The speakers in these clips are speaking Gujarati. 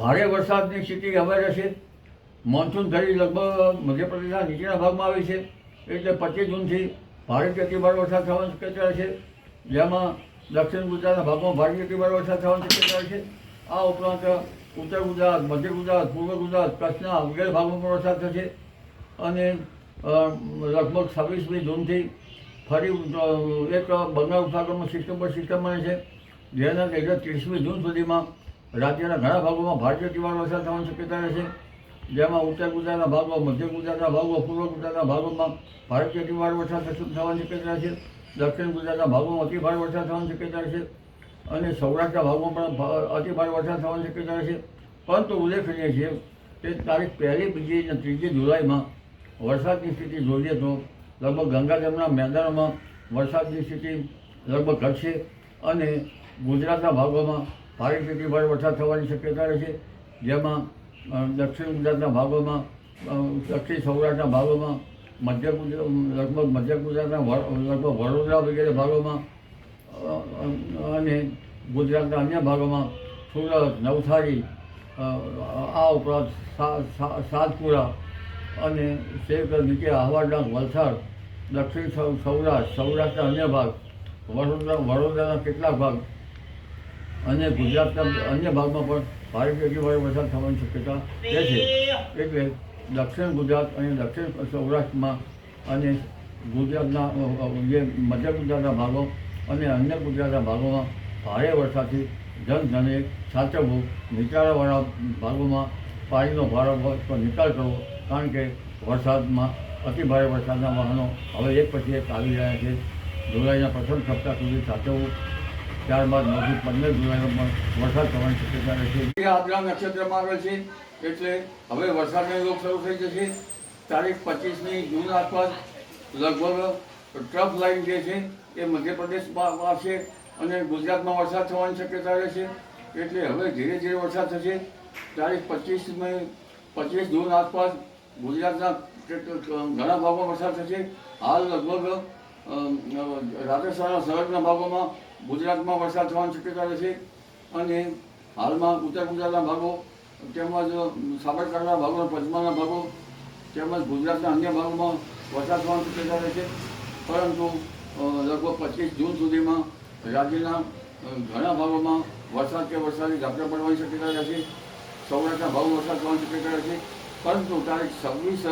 ભારે વરસાદની સ્થિતિ હવે રહેશે. મોન્સૂન ધરી લગભગ મધ્યપ્રદેશના નીચેના ભાગમાં આવી છે. એટલે પચીસ જૂનથી ભારે અતિભાર વરસાદ થવાની શક્યતા છે. જેમાં દક્ષિણ ગુજરાતના ભાગમાં ભારે અતિભાર વરસાદ થવાની શક્યતા છે. આ ઉપરાંત ઉત્તર ગુજરાત, મધ્ય ગુજરાત, પૂર્વ ગુજરાત, કચ્છના વગેરે ભાગમાં પણ વરસાદ થશે. અને લગભગ છવ્વીસમી જૂનથી ફરી એક બંગાળ ઉપસાગરમાં સિસ્ટમ પર સિસ્ટમ બને છે. જેના લીધે ત્રીસમી જૂન સુધીમાં રાજ્યના ઘણા ભાગોમાં ભારે અતિભારે વરસાદ થવાની શક્યતા રહેશે જેમાં ઉત્તર ગુજરાતના ભાગો મધ્ય ગુજરાતના ભાગો પૂર્વ ગુજરાતના ભાગોમાં ભારતીય અતિભારે વરસાદ થવાની શક્યતા છે. દક્ષિણ ગુજરાતના ભાગોમાં અતિભારે વરસાદ થવાની શક્યતા છે. અને સૌરાષ્ટ્રના ભાગોમાં પણ ભા- અતિભારે વરસાદ થવાની શક્યતા છે. પરંતુ ઉલ્લેખનીય છે કે તારીખ પહેલી, બીજી અને ત્રીજી જુલાઈમાં વરસાદની સ્થિતિ જોઈએ તો લગભગ ગંગા મેદાનોમાં વરસાદની સ્થિતિ લગભગ ઘટશે અને ગુજરાતના ભાગોમાં ભારેથી ભારે વરસાદ થવાની શક્યતા રહેશે જેમાં દક્ષિણ ગુજરાતના ભાગોમાં દક્ષિણ સૌરાષ્ટ્રના ભાગોમાં, મધ્ય ગુજરાત, લગભગ મધ્ય ગુજરાતના લગભગ વડોદરા વગેરે ભાગોમાં અને ગુજરાતના અન્ય ભાગોમાં સુરત, નવસારી આ ઉપરાંત સાતપુરા અને શેખ નીચે આહવાડાંગ વલસાડ, દક્ષિણ સૌરાષ્ટ્ર, સૌરાષ્ટ્રના અન્ય ભાગ, વડોદરા, વડોદરાના કેટલાક ભાગ અને ગુજરાતના અન્ય ભાગમાં પણ ભારે ભારેથી ભારે વરસાદ થવાની શક્યતા રહેશે એટલે દક્ષિણ ગુજરાત અને દક્ષિણ સૌરાષ્ટ્રમાં અને ગુજરાતના જે મધ્ય ગુજરાતના ભાગો અને અન્ય ગુજરાતના ભાગોમાં ભારે વરસાદથી જનધને સાચવવું નીચાણવાળા ભાગોમાં પાણીનો ભારો નિકાલ કરવો, કારણ કે વરસાદમાં અતિ ભારે વરસાદના વાહનો હવે એક પછી એક આવી રહ્યા છે. જુલાઈના પ્રથમ સપ્તાહ સુધી સાચવવું ત્યારબાદ નવથી પંદર જુલાઈમાં પણ વરસાદ થવાની શક્યતા રહેશે. આદરા નક્ષત્રમાં આવે છે, એટલે હવે વરસાદનો યોગ શરૂ થઈ જશે. તારીખ પચીસમી જૂન આસપાસ લગભગ ટ્રફ લાઇન જે છે એ મધ્યપ્રદેશમાં આવશે અને ગુજરાતમાં વરસાદ થવાની શક્યતા રહેશે એટલે હવે ધીરે ધીરે વરસાદ થશે. તારીખ પચીસમી, પચીસ જૂન આસપાસ ગુજરાતના ઘણા ભાગોમાં વરસાદ થશે. હાલ લગભગ રાજસ્થાનના સરહદના ભાગોમાં ગુજરાતમાં વરસાદ થવાની શક્યતા રહેશે અને હાલમાં ઉત્તર ગુજરાતના ભાગો તેમજ સાબરકાંઠાના ભાગો પંચમહાલના ભાગો તેમજ ગુજરાતના અન્ય ભાગોમાં વરસાદ થવાની શક્યતા રહેશે. પરંતુ લગભગ પચીસ જૂન સુધીમાં રાજ્યના ઘણા ભાગોમાં વરસાદ કે વરસાદી ઝાપટા પડવાની શક્યતા રહેશે. સૌરાષ્ટ્રના ભાવ વરસાદ થવાની શક્યતા રહેશે. પરંતુ તારીખ છવ્વીસ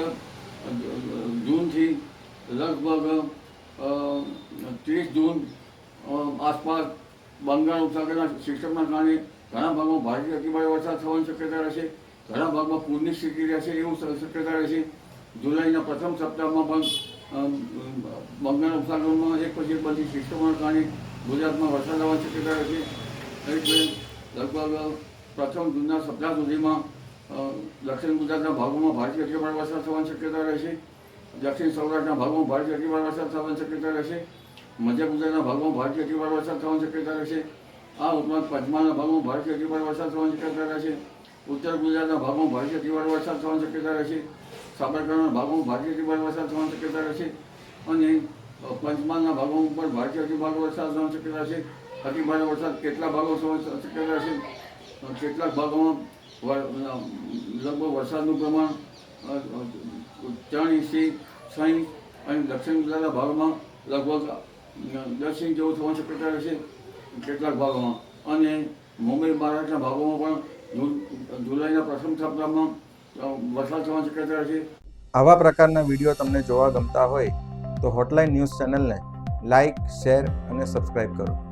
જૂનથી લગભગ ત્રીસ જૂન આસપાસ બંગાળ ઉપસાગરના સિસ્ટમના કારણે ઘણા ભાગમાં ભારે અતિભારે વરસાદ થવાની શક્યતા રહેશે. ઘણા ભાગમાં પૂરની સ્થિતિ રહેશે એવું શક્યતા રહેશે. જુલાઈના પ્રથમ સપ્તાહમાં પણ બંગાળ ઉપસાગરમાં એક પછી એક બધી સિસ્ટમોના કારણે ગુજરાતમાં વરસાદ આવવાની શક્યતા રહેશે. એટલે લગભગ પ્રથમ જૂનના સપ્તાહ સુધીમાં દક્ષિણ ગુજરાતના ભાગોમાં ભારે અતિભારે વરસાદ થવાની શક્યતા રહેશે. દક્ષિણ સૌરાષ્ટ્રના ભાગોમાં ભારે અતિભારે વરસાદ થવાની શક્યતા રહેશે. મધ્ય ગુજરાતના ભાગમાં ભારતીય અતિભાર વરસાદ થવાની શક્યતા રહેશે આ ઉપરાંત પંચમહાલના ભાગમાં ભારતીય અતિભાર વરસાદ થવાની શક્યતા રહેશે ઉત્તર ગુજરાતના ભાગમાં ભારતીય અતિભાર વરસાદ થવાની શક્યતા રહેશે સાબરકાંઠાના ભાગમાં ભારતીય અતિભાર વરસાદ થવાની શક્યતા રહેશે અને પંચમહાલના ભાગોમાં ઉપર ભારેથી અતિભાર વરસાદ થવાની શક્યતા રહેશે અતિભારે વરસાદ કેટલા ભાગો થવાની શક્યતા રહેશે કેટલાક ભાગોમાં લગભગ વરસાદનું પ્રમાણ ત્રણ ઇંચથી છ અને દક્ષિણ ગુજરાતના ભાગમાં લગભગ દસ જેવું થવાની શક્યતા રહેશે કેટલાક ભાગોમાં. અને મુંબઈ મહારાષ્ટ્રના ભાગોમાં પણ જુલાઈના પ્રથમ સપ્તાહમાં વરસાદ થવાની શક્યતા રહેશે આવા પ્રકારના વીડિયો તમને જોવા ગમતા હોય તો હોટલાઇન ન્યૂઝ ચેનલને લાઇક શેર અને સબસ્ક્રાઇબ કરો.